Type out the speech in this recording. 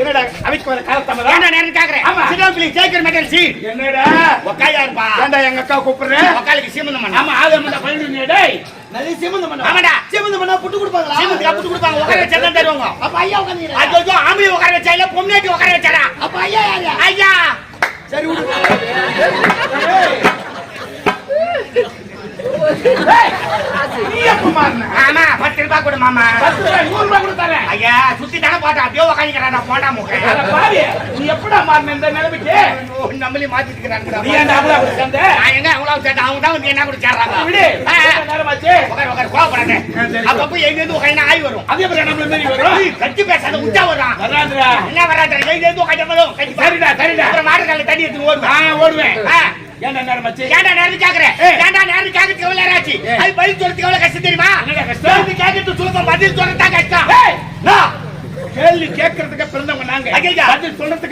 என்னடா அவைக்கு வர காலத்தாமதா ஏன்டா நேரம் கேக்குறேன்? ஆமா. சிடாப்பிளி ஜெயிக்கிற மெட்டல் சி என்னடா? ஒக்காயா இருப்பா. ஏன்டா எங்க அக்கா கூப்பிடுறேன் ஒக்காலுக்கு சீமந்தம் பண்ணா. ஆமா ஆதம் பண்ண பயிலுங்க டேய். சீமந்தம் பண்ணா. ஆமாடா. சீமந்தம் பண்ணா புட்டு கொடுப்பாங்களா? கொடுப்பாங்க. உட்கார வச்சா தான் தருவாங்க. அப்ப ஐயா ஆம்பளை உட்கார வச்சா இல்ல பொம்னாட்டி உட்கார வச்சாரா? அப்ப ஐயா ஐயா. சரி விடு. ஆமா. மாமா. பத்து ரூபாய் நூறு ரூபாய் ஐயா சுத்தி தானே போட்டா அப்படியே உட்காந்துக்கிறான் போண்டா அட முக பாவி நீ எப்படா மாறின இந்த நிலைமைக்கு நம்மளே மாத்திட்டு நீ நான் எங்க அவ்வளவு சேர்த்து அவங்க தான் வந்து என்ன கூட சேர்றாங்க? விடு. ஆ, ஆ. நேரமாச்சு? கோவப்படாத. ஆ, சரி. அப்பப்போ எங்க இருந்து உட்காந்து ஆய் வரும். அதே மாதிரி நம்மள மாரி வரும். கட்டி பேசாத உச்சா வரும் வராதுடா. என்ன வராத எங்க இருந்து உட்காந்து வரும் சரிடா சரிடா. அப்புறம் மாடு கால தண்ணி எடுத்து ஓடுவேன். நான் ஓடுவேன். ஆ. ஏன்டா நேரமாச்சு? ஏன்டா நேரம் கேக்குறேன். ஏன்டா நேரம் கேக்குறதுக்கு எவ்வளவு நேரம் ஆச்சு? ஏய். அது பதில் சொல்றதுக்கு எவ்வளவு கஷ்டம் தெரியுமா? கேட்கறது சுலபம் பதில் சொல்றதா கஷ்டம் ஏய், நான் கேள்வி கேட்கறதுக்கு பிறந்தவங்க நாங்க. பதில் சொல்றதுக்கு